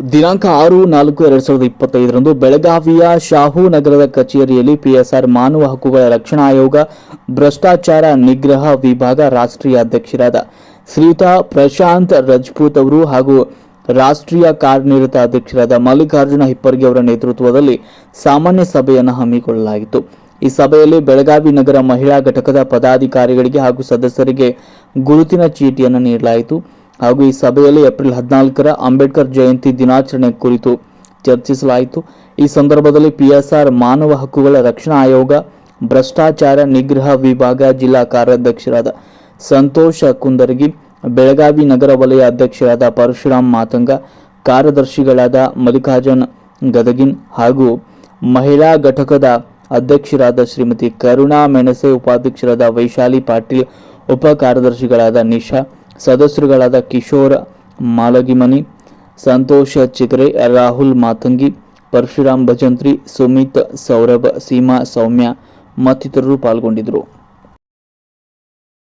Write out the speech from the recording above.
ದಿನಾಂಕ ಆರು ನಾಲ್ಕು ಎರಡ್ ಸಾವಿರದ ಇಪ್ಪತ್ತೈದರಂದು ಬೆಳಗಾವಿಯ ಶಾಹು ನಗರದ ಕಚೇರಿಯಲ್ಲಿ ಪಿಎಸ್ಆರ್ ಮಾನವ ಹಕ್ಕುಗಳ ರಕ್ಷಣಾ ಆಯೋಗ, ಭ್ರಷ್ಟಾಚಾರ ನಿಗ್ರಹ ವಿಭಾಗ ರಾಷ್ಟ್ರೀಯ ಅಧ್ಯಕ್ಷರಾದ ಶ್ರೀಯುತ ಪ್ರಶಾಂತ್ ರಜಪೂತ್ ಅವರು ಹಾಗೂ ರಾಷ್ಟ್ರೀಯ ಕಾರ್ಯನಿರತ ಅಧ್ಯಕ್ಷರಾದ ಮಲ್ಲಿಕಾರ್ಜುನ ಹಿಪ್ಪರ್ಗಿ ಅವರ ನೇತೃತ್ವದಲ್ಲಿ ಸಾಮಾನ್ಯ ಸಭೆಯನ್ನು ಹಮ್ಮಿಕೊಳ್ಳಲಾಗಿತ್ತು. ಈ ಸಭೆಯಲ್ಲಿ ಬೆಳಗಾವಿ ನಗರ ಮಹಿಳಾ ಘಟಕದ ಪದಾಧಿಕಾರಿಗಳಿಗೆ ಹಾಗೂ ಸದಸ್ಯರಿಗೆ ಗುರುತಿನ ಚೀಟಿಯನ್ನು ನೀಡಲಾಯಿತು. ಹಾಗೂ ಈ ಸಭೆಯಲ್ಲಿ ಏಪ್ರಿಲ್ ಹದಿನಾಲ್ಕರ ಅಂಬೇಡ್ಕರ್ ಜಯಂತಿ ದಿನಾಚರಣೆ ಕುರಿತು ಚರ್ಚಿಸಲಾಯಿತು. ಈ ಸಂದರ್ಭದಲ್ಲಿ ಪಿಎಸ್ಆರ್ ಮಾನವ ಹಕ್ಕುಗಳ ರಕ್ಷಣಾ ಆಯೋಗ, ಭ್ರಷ್ಟಾಚಾರ ನಿಗ್ರಹ ವಿಭಾಗ ಜಿಲ್ಲಾ ಕಾರ್ಯಾಧ್ಯಕ್ಷರಾದ ಸಂತೋಷ ಕುಂದರ್ಗಿ, ಬೆಳಗಾವಿ ನಗರ ವಲಯ ಅಧ್ಯಕ್ಷರಾದ ಪರಶುರಾಮ್ ಮಾತಂಗ, ಕಾರ್ಯದರ್ಶಿಗಳಾದ ಮಲ್ಲಿಕಾರ್ಜುನ್ ಗದಗಿನ್ ಹಾಗೂ ಮಹಿಳಾ ಘಟಕದ ಅಧ್ಯಕ್ಷರಾದ ಶ್ರೀಮತಿ ಕರುಣಾ ಮೆಣಸೆ, ಉಪಾಧ್ಯಕ್ಷರಾದ ವೈಶಾಲಿ ಪಾಟೀಲ್, ಉಪ ಕಾರ್ಯದರ್ಶಿಗಳಾದ ನಿಶಾ ಸದಸ್ಯರುಗಳಾದ ಕಿಶೋರ್ ಮಾಲಗಿಮನಿ, ಸಂತೋಷ ಚಿತ್ರೆ, ರಾಹುಲ್ ಮಾತಂಗಿ, ಪರಶುರಾಮ್ ಭಜಂತ್ರಿ, ಸುಮಿತ್ ಸೌರಭ್, ಸೀಮಾ ಸೌಮ್ಯ ಮತ್ತಿತರರು ಪಾಲ್ಗೊಂಡಿದ್ದರು.